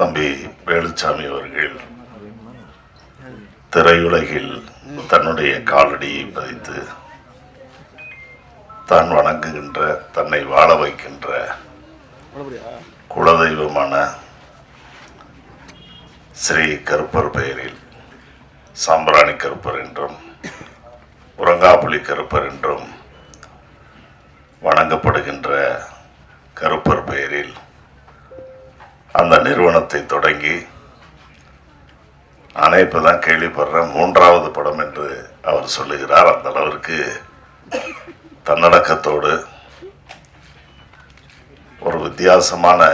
தம்பி வேலுச்சாமி அவர்கள் திரையுலகில் தன்னுடைய காலடியை பதித்து தான் வணங்குகின்ற தன்னை வாழ வைக்கின்ற குலதெய்வமான ஸ்ரீ கருப்பர் பெயரில் சாம்பிராணி கருப்பர் என்றும் உரங்காப்புலி கருப்பர் என்றும் வணங்கப்படுகின்ற கருப்பர் நிறுவனத்தை தொடங்கி நானே இப்பதான் கேள்விப்படுறேன். மூன்றாவது படம் என்று அவர் சொல்லுகிறார். அந்த அளவிற்கு தன்னடக்கத்தோடு ஒரு வித்தியாசமான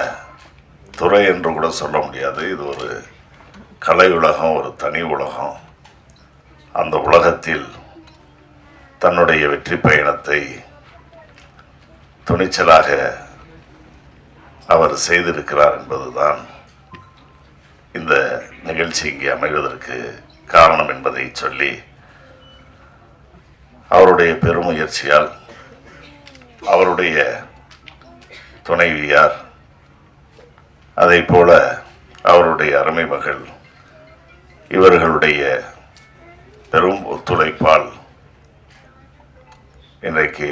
துறை என்று கூட சொல்ல முடியாது. இது ஒரு கலை உலகம் ஒரு தனி உலகம். அந்த உலகத்தில் தன்னுடைய வெற்றி பயணத்தை துணிச்சலாக அவர் செய்திருக்கிறார் என்பதுதான் இந்த நிகழ்ச்சி இங்கே அமைவதற்கு காரணம் என்பதை சொல்லி அவருடைய பெருமுயற்சியால் அவருடைய துணைவியார் அதை போல அவருடைய அருமை மகள் இவர்களுடைய பெரும் ஒத்துழைப்பால் இன்றைக்கு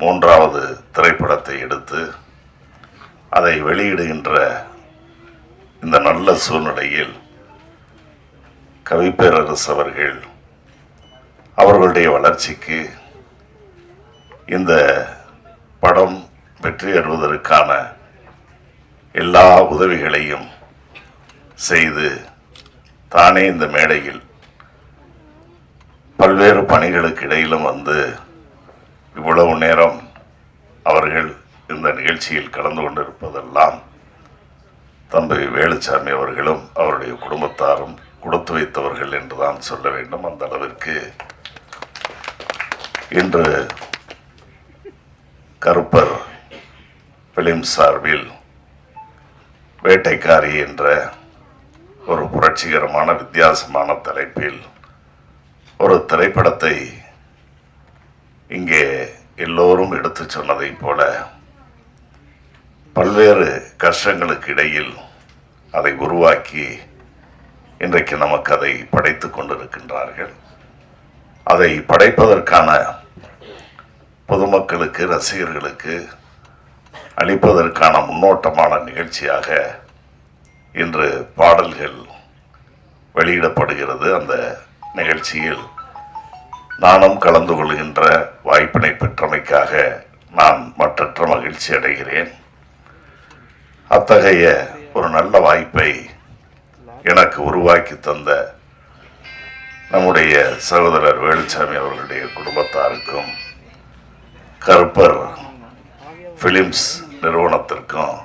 மூன்றாவது திரைப்படத்தை எடுத்து அதை வெளியிடுகின்ற இந்த நல்ல சூழ்நிலையில் கவிப்பேரரசு அவர்கள் அவர்களுடைய வளர்ச்சிக்கு இந்த படம் வெற்றி பெறுவதற்கான எல்லா உதவிகளையும் செய்து தானே இந்த மேடையில் பல்வேறு பணிகளுக்கு இடையிலும் வந்து இவ்வளவு நேரம் அவர்கள் இந்த நிகழ்ச்சியில் கலந்து கொண்டிருப்பதெல்லாம் தம்பி வேலுச்சாமி அவர்களும் அவருடைய குடும்பத்தாரும் கொடுத்து வைத்தவர்கள் என்றுதான் சொல்ல வேண்டும். அந்த அளவிற்கு இன்று கருப்பர் பிலிம் சார்பில் வேட்டைக்காரி என்ற ஒரு புரட்சிகரமான வித்தியாசமான தலைப்பில் ஒரு திரைப்படத்தை இங்கே எல்லோரும் எடுத்து சொன்னதைப் போல பல்வேறு கஷ்டங்களுக்கு இடையில் அதை உருவாக்கி இன்றைக்கு நமக்கு அதை படைத்துக் கொண்டிருக்கின்றார்கள். அதை படைப்பதற்கான பொதுமக்களுக்கு ரசிகர்களுக்கு அளிப்பதற்கான முன்னோட்டமான நிகழ்ச்சியாக இன்று பாடல்கள் வெளியிடப்படுகிறது. அந்த நிகழ்ச்சியில் நானும் கலந்து கொள்கின்ற வாய்ப்பினை பெற்றமைக்காக நான் மற்றற்ற மகிழ்ச்சி அடைகிறேன் அத்தகைய ஒரு நல்ல வாய்ப்பை எனக்கு உருவாக்கி தந்த நம்முடைய சகோதரர் வேலுச்சாமி அவர்களுடைய குடும்பத்தாருக்கும் கருப்பர் ஃபிலிம்ஸ் நிறுவனத்திற்கும்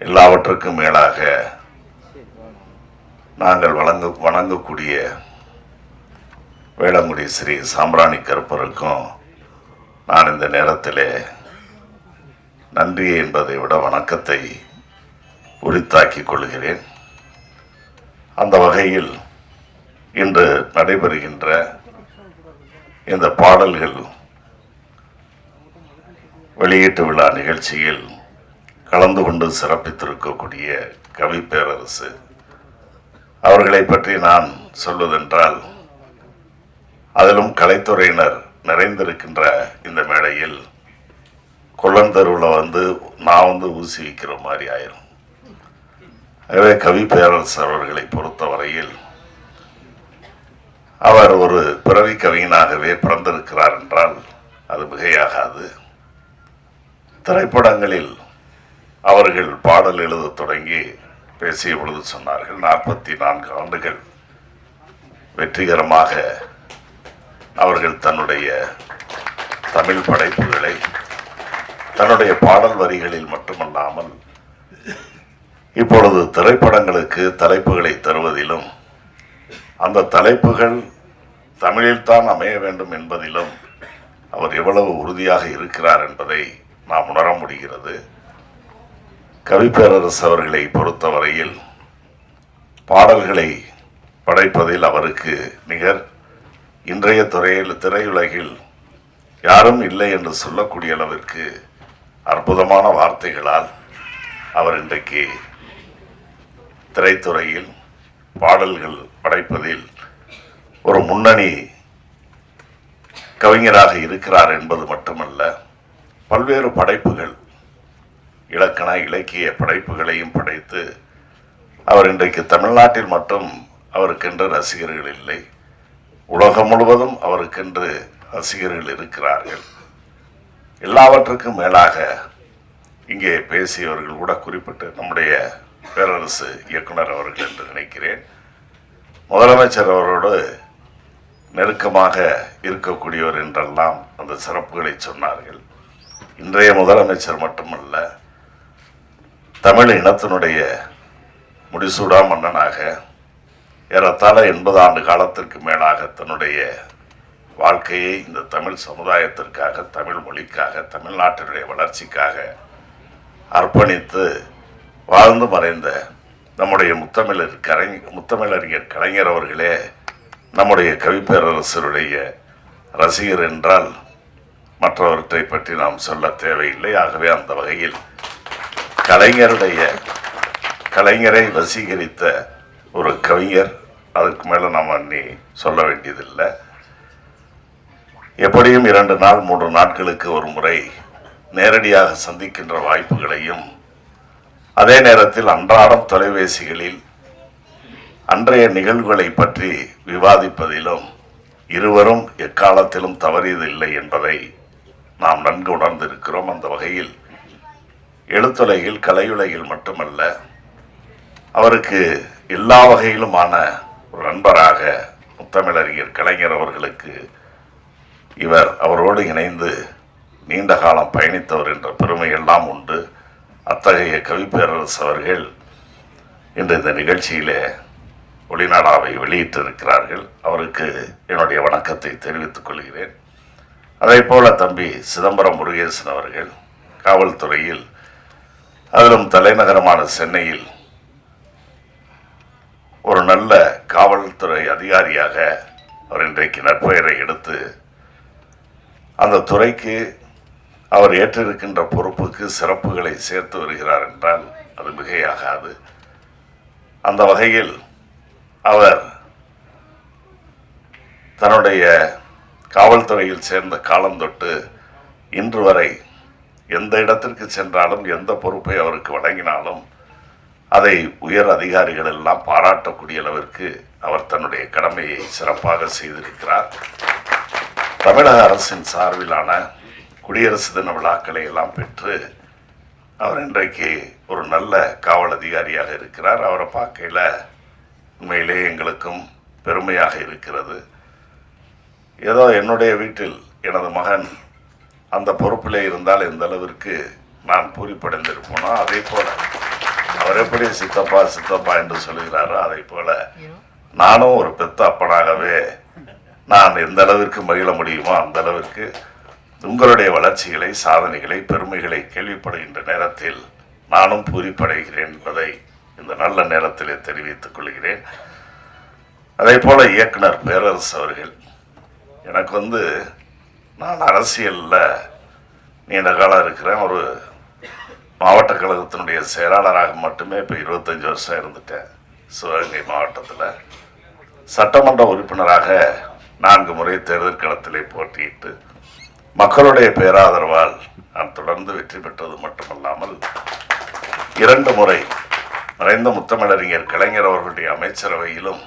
எல்லாவற்றுக்கும் மேலாக நாங்கள் வழங்க வணங்கக்கூடிய வேளங்குடி ஸ்ரீ சாம்பிராணி கருப்பருக்கும் நான் இந்த நேரத்திலே நன்றி என்பதை விட வணக்கத்தை உரித்தாக்கிக் கொள்கிறேன். அந்த வகையில் இன்று நடைபெறுகின்ற இந்த பாடல்கள் வெளியீட்டு விழா நிகழ்ச்சியில் கலந்து கொண்டு சிறப்பித்திருக்கக்கூடிய கவி பேரரசு. அவர்களை பற்றி நான் சொல்வதென்றால் அதிலும் கலைத்துறையினர் நிறைந்திருக்கின்ற இந்த மேடையில் கொள்ளந்தருவில் வந்து நான் வந்து ஊசி வைக்கிற மாதிரி ஆயிரும். ஆகவே கவி பேரரசர் அவர்களை பொறுத்தவரையில் அவர் ஒரு பிறவி கவிஞனாகவே பிறந்திருக்கிறார் என்றால் அது மிகையாகாது. திரைப்படங்களில் அவர்கள் பாடல் எழுதத் தொடங்கி பேசிய பொழுது சொன்னார்கள் நாற்பத்தி நான்கு ஆண்டுகள் வெற்றிகரமாக அவர்கள் தன்னுடைய தமிழ் படைப்புகளை தன்னுடைய பாடல் வரிகளில் மட்டுமல்லாமல் இப்பொழுது திரைப்படங்களுக்கு தலைப்புகளை தருவதிலும் அந்த தலைப்புகள் தமிழில்தான் அமைய வேண்டும் என்பதிலும் அவர் எவ்வளவு உறுதியாக இருக்கிறார் என்பதை நாம் உணர முடிகிறது. கவிப்பேரரசு அவர்களை பொறுத்தவரையில் பாடல்களை படைப்பதில் அவருக்கு நிகர் இன்றைய துறையில் திரையுலகில் யாரும் இல்லை என்று சொல்லக்கூடிய அளவிற்கு அற்புதமான வார்த்தைகளால் அவர் இன்றைக்கு திரைத்துறையில் பாடல்கள் படைப்பதில் ஒரு முன்னணி கவிஞராக இருக்கிறார் என்பது மட்டுமல்ல பல்வேறு படைப்புகள் இலக்கண இலக்கிய படைப்புகளையும் படைத்து அவர் இன்றைக்கு தமிழ்நாட்டில் மட்டும் அவருக்கென்று ரசிகர்கள் இல்லை உலகம் முழுவதும் அவருக்கென்று ரசிகர்கள் இருக்கிறார்கள். எல்லாவற்றுக்கும் மேலாக இங்கே பேசியவர்கள் கூட குறிப்பிட்டு நம்முடைய பேரரசு இயக்குனர் அவர்கள் என்று நினைக்கிறேன். முதலமைச்சர் அவரோடு நெருக்கமாக இருக்கக்கூடியவர் என்றெல்லாம் அந்த சிறப்புகளை சொன்னார்கள். இன்றைய முதலமைச்சர் மட்டுமல்ல தமிழ் இனத்தினுடைய முடிசூடா மன்னனாக ஏறத்தாழ எண்பது ஆண்டு காலத்திற்கு மேலாக தன்னுடைய வாழ்க்கையை இந்த தமிழ் சமுதாயத்திற்காக தமிழ் மொழிக்காக தமிழ்நாட்டினுடைய வளர்ச்சிக்காக அர்ப்பணித்து வாழ்ந்து மறைந்த நம்முடைய முத்தமிழர் கலை முத்தமிழறிஞர் கலைஞர் அவர்களே நம்முடைய கவிப்பேரரசருடைய ரசிகர் என்றால் மற்றவற்றை பற்றி நாம் சொல்ல தேவையில்லை. ஆகவே அந்த வகையில் கலைஞருடைய கலைஞரை வசீகரித்த ஒரு கவிஞர் அதுக்கு மேலே நாம் அன்னி சொல்ல வேண்டியதில்லை. எப்படியும் இரண்டு நாள் மூன்று நாட்களுக்கு ஒரு முறை நேரடியாக சந்திக்கின்ற வாய்ப்புகளையும் அதே நேரத்தில் அன்றாடம் தொலைபேசிகளில் அன்றைய நிகழ்வுகளை பற்றி விவாதிப்பதிலும் இருவரும் எக்காலத்திலும் தவறியதில்லை என்பதை நாம் நன்கு உணர்ந்திருக்கிறோம். அந்த வகையில் எழுத்துலகில் கலையுலகில் மட்டுமல்ல அவருக்கு எல்லா வகையிலுமான ஒரு நண்பராக முத்தமிழறிஞர் கலைஞர் அவர்களுக்கு இவர் அவரோடு இணைந்து நீண்ட காலம் பயணித்தவர் என்ற பெருமை எல்லாம் உண்டு. அத்தகைய கவிப்பேரரசு அவர்கள் இன்று இந்த நிகழ்ச்சியிலே ஒளிநாடாவை வெளியிட்டிருக்கிறார்கள். அவருக்கு என்னுடைய வணக்கத்தை தெரிவித்துக் கொள்கிறேன். அதே போல தம்பி சிதம்பரம் முருகேசன் அவர்கள் காவல்துறையில் அதிலும் தலைநகரமான சென்னையில் ஒரு நல்ல காவல்துறை அதிகாரியாக அவர் இன்றைக்கு நற்பெயரை எடுத்து அந்த துறைக்கு அவர் ஏற்றிருக்கின்ற பொறுப்புக்கு சிறப்புகளை சேர்த்து வருகிறார் என்றால் அது மிகையாகாது. அந்த வகையில் அவர் தன்னுடைய காவல்துறையில் சேர்ந்த காலந்தொட்டு இன்று வரை எந்த இடத்திற்கு சென்றாலும் எந்த பொறுப்பை அவருக்கு வழங்கினாலும் அதை உயர் அதிகாரிகள் எல்லாம் பாராட்டக்கூடிய அளவிற்கு அவர் தன்னுடைய கடமையை சிறப்பாக செய்திருக்கிறார். தமிழக அரசின் சார்பிலான குடியரசு தின விழாக்களை எல்லாம் பெற்று அவர் இன்றைக்கு ஒரு நல்ல காவல் அதிகாரியாக இருக்கிறார். அவரை பார்க்கையில் உண்மையிலே எங்களுக்கும் பெருமையாக இருக்கிறது. ஏதோ என்னுடைய வீட்டில் எனது மகன் அந்த பொறுப்பிலே இருந்தால் எந்த அளவிற்கு நான் பூரிப்படைந்திருப்போனோ அதே போல அவர் எப்படி சித்தப்பா சித்தப்பா என்று சொல்கிறாரோ அதே போல நானும் ஒரு பெத்த அப்பனாகவே நான் எந்த அளவிற்கு மகிழ முடியுமோ அந்த அளவிற்கு உங்களுடைய வளர்ச்சிகளை சாதனைகளை பெருமைகளை கேள்விப்படுகின்ற நேரத்தில் நானும் பூரிப்படைகிறேன் என்பதை இந்த நல்ல நேரத்திலே தெரிவித்துக் கொள்கிறேன். அதே போல இயக்குனர் பேரரசு அவர்கள் எனக்கு வந்து நான் அரசியலில் நீண்ட காலம் இருக்கிறேன். ஒரு மாவட்ட கழகத்தினுடைய செயலாளராக மட்டுமே இப்போ இருபத்தஞ்சி வருஷம் இருந்துட்டேன். சிவகங்கை மாவட்டத்தில் சட்டமன்ற உறுப்பினராக நான்கு முறை தேர்தல் களத்திலே போட்டியிட்டு மக்களுடைய பேராதரவால் நான் தொடர்ந்து வெற்றி பெற்றது மட்டுமல்லாமல் இரண்டு முறை மறைந்த முத்தமிழறிஞர் கலைஞர் அவர்களுடைய அமைச்சரவையிலும்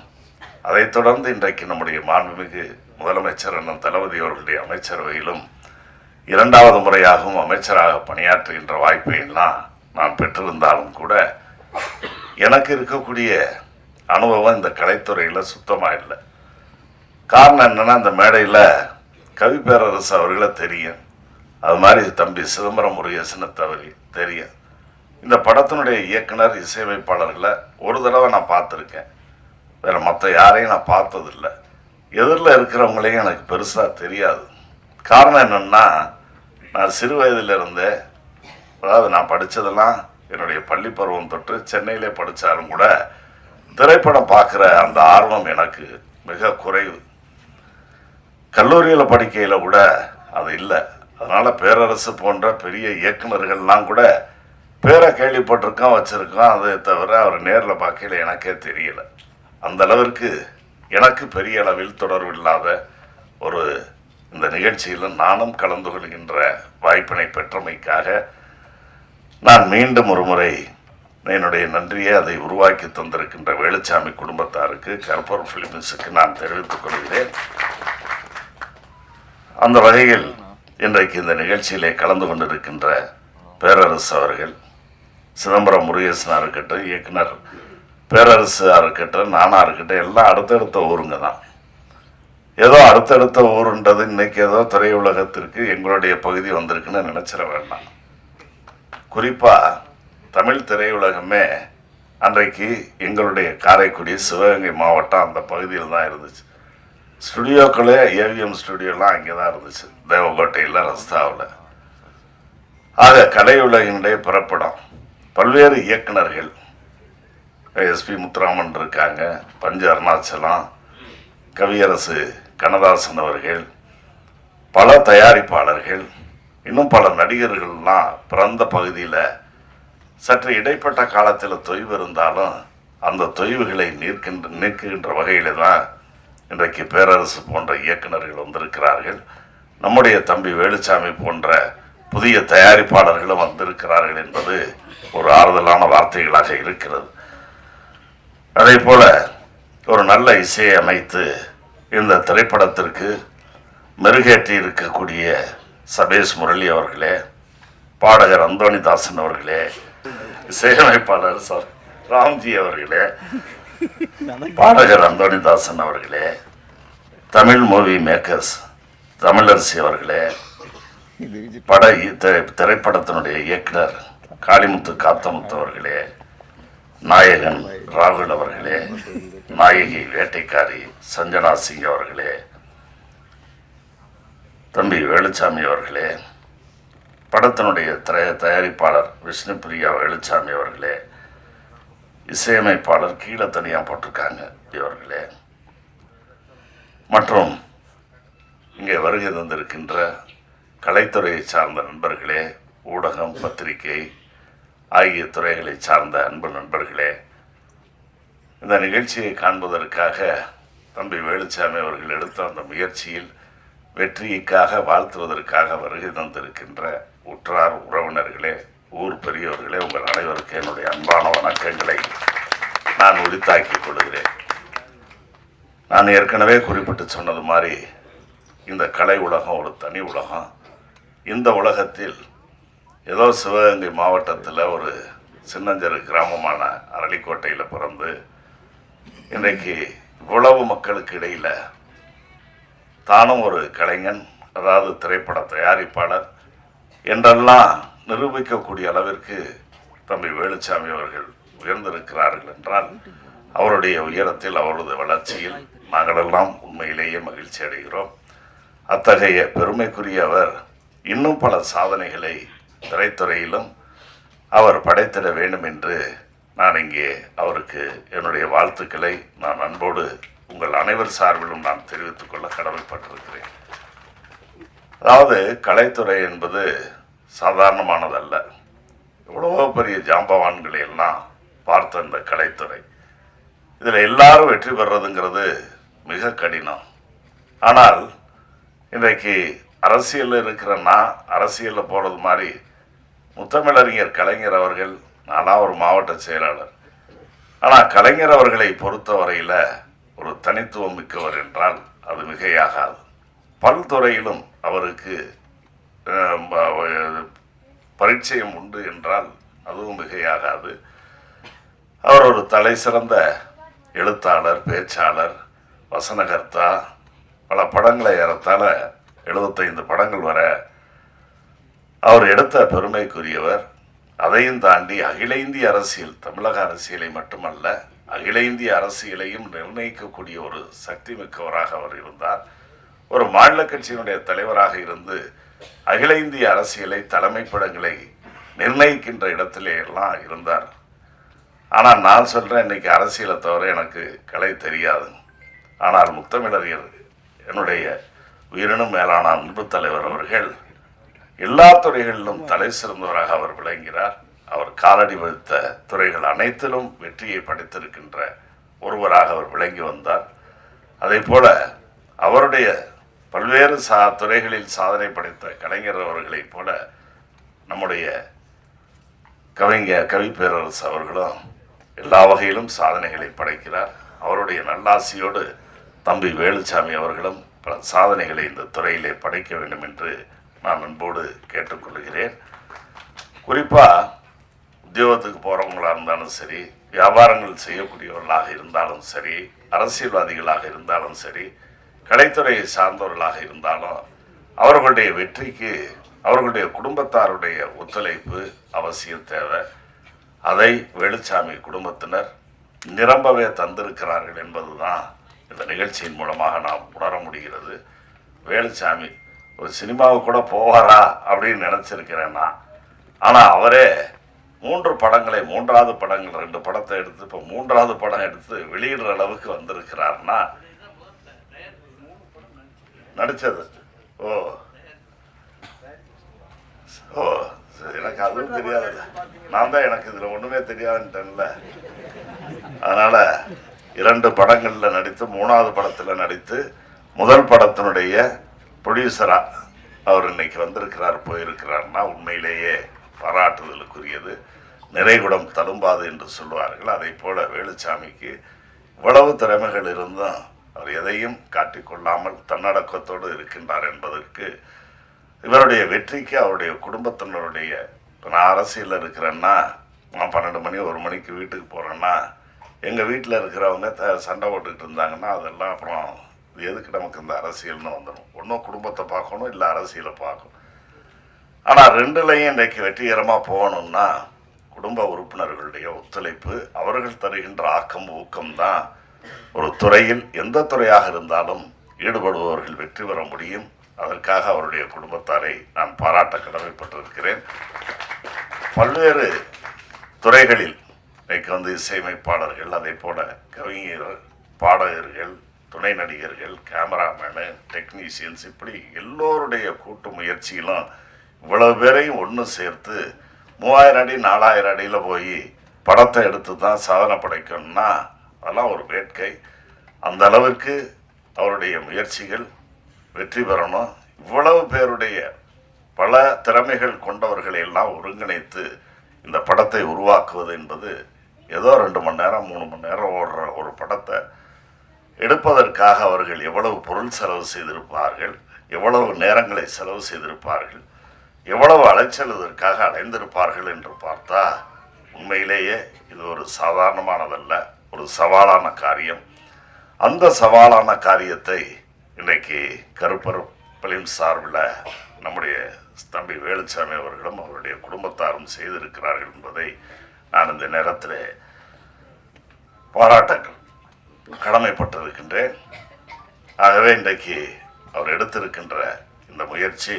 அதைத் தொடர்ந்து இன்றைக்கு நம்முடைய மாண்புமிகு முதலமைச்சர் அண்ணன் தளபதி அவர்களுடைய அமைச்சரவையிலும் இரண்டாவது முறையாகவும் அமைச்சராக பணியாற்றுகின்ற வாய்ப்பை எல்லாம் நான் பெற்றிருந்தாலும் கூட எனக்கு இருக்கக்கூடிய அனுபவம் இந்த கலைத்துறையில் சுத்தமாக இல்லை. காரணம் என்னன்னா அந்த மேடையில் கவி பேரரசு அவர்களை தெரியும். அது மாதிரி தம்பி சிதம்பரம் முருகேசனை தவறி தெரியும். இந்த படத்தினுடைய இயக்குனர் இசையமைப்பாளர்களை ஒரு தடவை நான் பார்த்துருக்கேன். வேற மற்ற யாரையும் நான் பார்த்ததில்லை. எதிரில் இருக்கிறவங்களையும் எனக்கு பெருசாக தெரியாது. காரணம் என்னென்னா நான் சிறு வயதிலிருந்தே அதாவது நான் படித்ததெல்லாம் என்னுடைய பள்ளி பருவம் தொட்டு சென்னையிலே படித்தாலும் கூட திரைப்படம் பார்க்குற அந்த ஆர்வம் எனக்கு மிக குறைவு. கல்லூரியில் படிக்கையில் கூட அது இல்லை. அதனால் பேரரசு போன்ற பெரிய இயக்குநர்கள்லாம் கூட பேரை கேள்விப்பட்டிருக்கோம் வச்சுருக்கோம். அதை தவிர அவர் நேரில் பார்க்கல எனக்கே தெரியல. அந்த அளவிற்கு எனக்கு பெரிய அளவில் தொடர்பு இல்லாத ஒரு இந்த நிகழ்ச்சியில் நானும் கலந்து கொள்கின்ற வாய்ப்பினை பெற்றமைக்காக நான் மீண்டும் ஒரு முறை என்னுடைய நன்றியை அதை உருவாக்கி தந்திருக்கின்ற வேலுச்சாமி குடும்பத்தாருக்கு கர்பூர் பிலிம்ஸுக்கு நான் தெரிவித்துக் கொள்கிறேன். அந்த வகையில் இன்றைக்கு இந்த நிகழ்ச்சியிலே கலந்து கொண்டிருக்கின்ற பேரரசு அவர்கள் சிதம்பரம் முருகேசனாக இருக்கட்டும் இயக்குனர் பேரரசாக இருக்கட்டும் நானா இருக்கட்டும் எல்லாம் அடுத்தடுத்த ஊருங்க தான். ஏதோ அடுத்தடுத்த ஊருன்றது இன்னைக்கு ஏதோ திரையுலகத்திற்கு எங்களுடைய பகுதி வந்திருக்குன்னு நினச்சிட வேண்டாம். குறிப்பாக தமிழ் திரையுலகமே அன்றைக்கு எங்களுடைய காரைக்குடி சிவகங்கை மாவட்டம் அந்த பகுதியில் தான் இருந்துச்சு. ஸ்டுடியோக்களே ஏவிஎம் ஸ்டுடியோலாம் அங்கே தான் இருந்துச்சு. தேவகோட்டையில் ரஸ்தாவில். ஆக கலையுலகினுடைய பிறப்பிடம். பல்வேறு இயக்குனர்கள் எஸ்பி முத்துராமன் இருக்காங்க பஞ்சு அருணாச்சலம் கவியரசு கண்ணதாசன் அவர்கள் பல தயாரிப்பாளர்கள் இன்னும் பல நடிகர்கள்லாம் பிறந்த பகுதியில் சற்று இடைப்பட்ட காலத்தில் தொய்வு இருந்தாலும் அந்த தொய்வுகளை நீர்க்கின்ற நீக்குகின்ற வகையில் தான் இன்றைக்கு பேரரசு போன்ற இயக்குனர்கள் வந்திருக்கிறார்கள். நம்முடைய தம்பி வேலுச்சாமி போன்ற புதிய தயாரிப்பாளர்களும் வந்திருக்கிறார்கள் என்பது ஒரு ஆறுதலான வார்த்தைகளாக இருக்கிறது. அதே போல ஒரு நல்ல இசையை அமைத்து இந்த திரைப்படத்திற்கு மெருகேற்றி இருக்கக்கூடிய சபேஷ் முரளி அவர்களே பாடகர் அந்தோணிதாசன் அவர்களே இசையமைப்பாளர் சார் ராம்ஜி அவர்களே பாடகர் அந்தோணிதாசன் அவர்களே தமிழ் மூவி மேக்கர்ஸ் தமிழரசி அவர்களே பட இ- திரைப்படத்தினுடைய இயக்குனர் காளிமுத்து காத்தமுத்து அவர்களே நாயகன் ராகுல் அவர்களே நாயகி வேட்டைக்காரி சஞ்சனா சிங் அவர்களே தம்பி வேலுச்சாமி அவர்களே படத்தினுடைய திரை தயாரிப்பாளர் விஷ்ணுபிரியா வேலுச்சாமி அவர்களே இசையமைப்பாளர் கீழே தனியாக போட்டிருக்காங்க இவர்களே. மற்றும் இங்கே வருகை தந்திருக்கின்ற கலைத்துறையை சார்ந்த நண்பர்களே ஊடகம் பத்திரிகை ஆகிய துறைகளை சார்ந்த அன்பு நண்பர்களே இந்த நிகழ்ச்சியை காண்பதற்காக தம்பி வேலுச்சாமி அவர்கள் எடுத்த அந்த முயற்சியில் வெற்றிக்காக வாழ்த்துவதற்காக வருகை தந்திருக்கின்ற உற்றார் உறவினர்களே ஊர் பெரியவர்களே உங்கள் அனைவருக்கும் என்னுடைய அன்பான வணக்கங்களை நான் உரித்தாக்கிக் கொள்கிறேன். நான் ஏற்கனவே குறிப்பிட்டு சொன்னது மாதிரி இந்த கலை உலகம் ஒரு தனி உலகம். இந்த உலகத்தில் ஏதோ சிவகங்கை மாவட்டத்தில் ஒரு சின்னஞ்சரு கிராமமான அரளிக்கோட்டையில் பிறந்து இன்றைக்கு இவ்வளவு மக்களுக்கு இடையில் தானும் ஒரு கலைஞன் அதாவது திரைப்பட தயாரிப்பாளர் என்றெல்லாம் நிரூபிக்கக்கூடிய அளவிற்கு தம்பி வேலுச்சாமி அவர்கள் உயர்ந்திருக்கிறார்கள் என்றால் அவருடைய உயரத்தில் அவரது வளர்ச்சியில் நாங்களெல்லாம் உண்மையிலேயே மகிழ்ச்சி அடைகிறோம். அத்தகைய பெருமைக்குரிய அவர் இன்னும் பல சாதனைகளை திரைத்துறையிலும் அவர் படைத்திட வேண்டும் என்று நான் இங்கே அவருக்கு என்னுடைய வாழ்த்துக்களை நான் அன்போடு உங்கள் அனைவர் சார்பிலும் நான் தெரிவித்துக் கொள்ள கடமைப்பட்டிருக்கிறேன். அதாவது கலைத்துறை என்பது சாதாரணமானதல்ல. எவ்வளவோ பெரிய ஜாம்பவான்களை எல்லாம் பார்த்த இந்த கலைத்துறை. இதில் எல்லாரும் வெற்றி பெறதுங்கிறது மிக கடினம். ஆனால் இன்றைக்கு அரசியலில் இருக்கிற நான் அரசியலில் போகிறது மாதிரி முத்தமிழறிஞர் கலைஞர் அவர்கள் நானாக ஒரு மாவட்ட செயலாளர். ஆனால் கலைஞர் அவர்களை பொறுத்தவரையில் ஒரு தனித்துவம் மிக்கவர் என்றால் அது மிகையாகாது. பல்துறையிலும் அவருக்கு பரிச்சயம் உண்டு என்றால் அதுவும் மிகையாகாது. அவர் ஒரு தலை சிறந்த எழுத்தாளர் பேச்சாளர் வசனகர்த்தா பல படங்களை ஏறத்தாழ எழுபத்தைந்து படங்கள் வர அவர் எடுத்த பெருமைக்குரியவர். அதையும் தாண்டி அகில இந்திய அரசியல் தமிழக அரசியலை மட்டுமல்ல அகில இந்திய அரசியலையும் நிர்ணயிக்கக்கூடிய ஒரு சக்தி மிக்கவராக அவர் இருந்தார். ஒரு மாநில கட்சியினுடைய தலைவராக இருந்து அகில இந்திய அரசியலை தலைமைப்படங்களை நிர்ணயிக்கின்ற இடத்திலே எல்லாம் இருந்தார். ஆனால் நான் சொல்கிறேன் இன்னைக்கு அரசியலை தவிர எனக்கு கலை தெரியாது. ஆனால் முத்தமிழறிஞர் என்னுடைய உயிரினும் மேலான அன்பு தலைவர் அவர்கள் எல்லா துறைகளிலும் தலை சிறந்தவராக அவர் விளங்கிறார் அவர் காலடி வைத்த துறைகள் அனைத்திலும் வெற்றியை படைத்திருக்கின்ற ஒருவராக அவர் விளங்கி வந்தார். அதே போல அவருடைய பல்வேறு சா துறைகளில் சாதனை படைத்த கலைஞர் அவர்களைப் போல நம்முடைய கவிஞர் கவி பேரரசு அவர்களும் எல்லா வகையிலும் சாதனைகளை படைக்கிறார். அவருடைய நல்லாசியோடு தம்பி வேலுச்சாமி அவர்களும் பல சாதனைகளை இந்த துறையிலே படைக்க வேண்டும் என்று நான் அன்போடு கேட்டுக்கொள்கிறேன். குறிப்பாக உத்தியோகத்துக்கு போகிறவங்களாக இருந்தாலும் சரி வியாபாரங்கள் செய்யக்கூடியவர்களாக இருந்தாலும் சரி அரசியல்வாதிகளாக இருந்தாலும் சரி கலைத்துறையை சார்ந்தவர்களாக இருந்தாலும் அவர்களுடைய வெற்றிக்கு அவர்களுடைய குடும்பத்தாருடைய ஒத்துழைப்பு அவசியம் தேவை. அதை வெளிச்சாமி குடும்பத்தினர் நிரம்பவே தந்திருக்கிறார்கள் என்பதுதான் இந்த நிகழ்ச்சியின் மூலமாக நாம் உணர முடிகிறது. வேலுச்சாமி ஒரு சினிமாவுக்கு கூட போவாரா அப்படின்னு நினச்சிருக்கிறேன்னா ஆனால் அவரே மூன்று படங்களை மூன்றாவது படங்கள் ரெண்டு படத்தை எடுத்து இப்போ மூன்றாவது படம் எடுத்து வெளியிடுற அளவுக்கு வந்திருக்கிறாருன்னா நடிச்சது. ஓ. ஓ சரி, எனக்கு அதுவும் தெரியாதுல்ல நான் தான் எனக்கு இதில் ஒன்றுமே தெரியாதுன்ட்டேன்ல. அதனால் இரண்டு படங்களில் நடித்து மூணாவது படத்தில் நடித்து முதல் படத்தினுடைய ப்ரொடியூசராக அவர் இன்னைக்கு வந்திருக்கிறார் போயிருக்கிறார்னா உண்மையிலேயே பாராட்டுதலுக்குரியது. நிறைகுடம் தழும்பாது என்று சொல்வார்கள் அதை போல வேலுச்சாமிக்கு இவ்வளவு திறமைகள் இருந்தும் அவர் எதையும் காட்டிக்கொள்ளாமல் தன்னடக்கத்தோடு இருக்கின்றார் என்பதற்கு இவருடைய வெற்றிக்கு அவருடைய குடும்பத்தினருடைய இப்போ நான் அரசியலில் இருக்கிறேன்னா நான் பன்னெண்டு மணி ஒரு மணிக்கு வீட்டுக்கு போகிறேன்னா எங்கள் வீட்டில் இருக்கிறவங்க த சண்டை போட்டுக்கிட்டு இருந்தாங்கன்னா அதெல்லாம் அப்புறம் இது எதுக்கு நமக்கு இந்த அரசியல்னு வந்துடும் ஒன்றும் குடும்பத்தை பார்க்கணும் இல்லை அரசியலை பார்க்கணும். ஆனால் ரெண்டுலையும் இன்றைக்கு வெற்றிகரமாக போகணும்னா குடும்ப உறுப்பினர்களுடைய ஒத்துழைப்பு அவர்கள் தருகின்ற ஆக்கம் ஊக்கம் தான் ஒரு துறையில் எந்த துறையாக இருந்தாலும் ஈடுபடுபவர்கள் வெற்றி பெற முடியும். அதற்காக அவருடைய குடும்பத்தாரை நான் பாராட்ட கடமைப்பட்டிருக்கிறேன். பல்வேறு துறைகளில் இன்றைக்கு வந்து இசையமைப்பாளர்கள் அதே போல கவிஞர் பாடகர்கள் துணை நடிகர்கள் கேமராமேனு டெக்னீஷியன்ஸ் இப்படி எல்லோருடைய கூட்டு முயற்சியிலும் இவ்வளவு பேரையும் ஒன்று சேர்த்து மூவாயிரம் அடி நாலாயிரம் அடியில் போய் படத்தை எடுத்து தான் சாதனை படைக்கணும்னா அதெல்லாம் ஒரு வேட்கை. அந்த அளவுக்கு அவருடைய முயற்சிகள் வெற்றி பெறணும். இவ்வளவு பேருடைய பல திறமைகள் கொண்டவர்களை எல்லாம் ஒருங்கிணைத்து இந்த படத்தை உருவாக்குவது என்பது ஏதோ ரெண்டு மணி நேரம் மூணு மணி நேரம் ஓடுற ஒரு படத்தை எடுப்பதற்காக அவர்கள் எவ்வளவு பொருள் செலவு செய்திருப்பார்கள் எவ்வளவு நேரங்களை செலவு செய்திருப்பார்கள் எவ்வளவு அலைச்சல் இதற்காக அடைந்திருப்பார்கள் என்று பார்த்தா உண்மையிலேயே இது ஒரு சாதாரணமானதல்ல. ஒரு சவாலான காரியம். அந்த சவாலான காரியத்தை இன்றைக்கு கருப்பர் பிலிம் சார்பில் நம்முடைய தம்பி வேலுச்சாமி அவர்களும் அவருடைய குடும்பத்தாரும் செய்திருக்கிறார்கள் என்பதை நான் இந்த நேரத்தில் பாராட்ட கடமைப்பட்டிருக்கின்றேன். ஆகவே இன்றைக்கு அவர் எடுத்திருக்கின்ற இந்த முயற்சி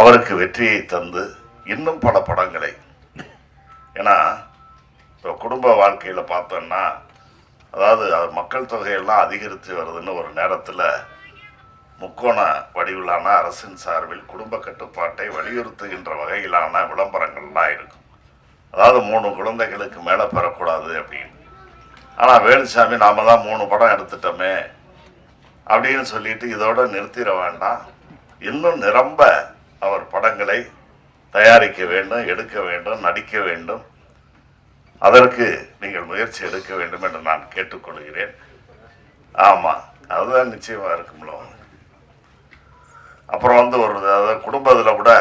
அவருக்கு வெற்றியை தந்து இன்னும் பல படங்களை. ஏன்னா இப்போ குடும்ப வாழ்க்கையில் பார்த்தோன்னா அதாவது அது மக்கள் தொகையெல்லாம் அதிகரித்து வருதுன்னு ஒரு நேரத்தில் முக்கோண வடிவிலான அரசின் சார்பில் குடும்ப கட்டுப்பாட்டை வலியுறுத்துகின்ற வகையிலான விளம்பரங்கள்லாம் இருக்கும். அதாவது மூணு குழந்தைகளுக்கு மேலே பெறக்கூடாது அப்படின்னு. ஆனால் வேலுசாமி நாம தான் மூணு படம் எடுத்துட்டோமே அப்படின்னு சொல்லிட்டு இதோட நிறுத்திட வேண்டாம். இன்னும் நிரம்ப அவர் படங்களை தயாரிக்க வேண்டும் எடுக்க வேண்டும் நடிக்க வேண்டும். அதற்கு நீங்கள் முயற்சி எடுக்க வேண்டும் என்று நான் கேட்டுக்கொள்கிறேன். ஆமாம் அதுதான் நிச்சயமாக இருக்கும்ல அப்புறம் வந்து ஒரு அதாவது குடும்பத்தில் கூட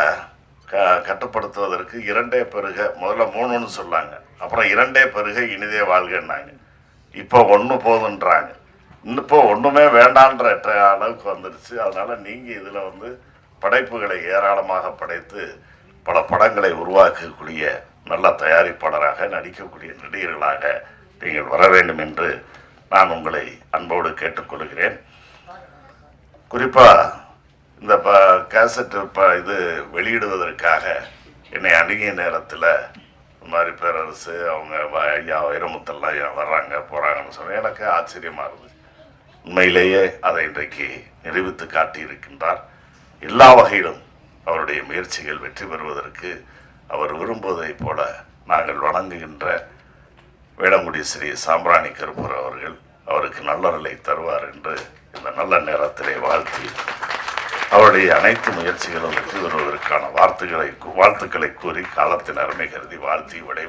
க கட்டுப்படுத்துவதற்கு இரண்டே பெருக முதல்ல மூணுன்னு சொன்னாங்க. அப்புறம் இரண்டே பெருக இனிதே வாழ்கன்னாங்க. இப்போ ஒன்று போதுன்றாங்க. இப்போ ஒன்றுமே வேண்டான்ற அளவுக்கு வந்துடுச்சு அதனால் நீங்கள் இதில் வந்து படைப்புகளை ஏராளமாக படைத்து பல படங்களை உருவாக்கக்கூடிய நல்ல தயாரிப்பாளராக நடிக்கக்கூடிய நடிகர்களாக நீங்கள் வர வேண்டும் என்று நான் உங்களை அன்போடு கேட்டுக்கொள்கிறேன். குறிப்பாக இந்த ப கேசட் ப இது வெளியிடுவதற்காக என்னை அணுகிய நேரத்தில் இந்த மாதிரி பேரரசு அவங்க வ- ஐயா வைரமுத்தெல்லாம் ஐயா வர்றாங்க போகிறாங்கன்னு சொன்னேன் எனக்கு ஆச்சரியமாக இருந்துச்சு உண்மையிலேயே அதை இன்றைக்கு நிரூபித்து காட்டியிருக்கின்றார். எல்லா வகையிலும் அவருடைய முயற்சிகள் வெற்றி பெறுவதற்கு அவர் விரும்புவதைப் போல நாங்கள் வணங்குகின்ற வேளங்குடி ஸ்ரீ சாம்பிராணி கருப்பூர் அவர்கள் அவருக்கு நல்லறலை தருவார் என்று இந்த நல்ல நேரத்திலே வாழ்த்தி அவருடைய அனைத்து முயற்சிகளும் வெற்றி பெறுவதற்கான வார்த்தைகளை வாழ்த்துக்களை கூறி காலத்தின் அருமை கருதி வாழ்த்தி விடை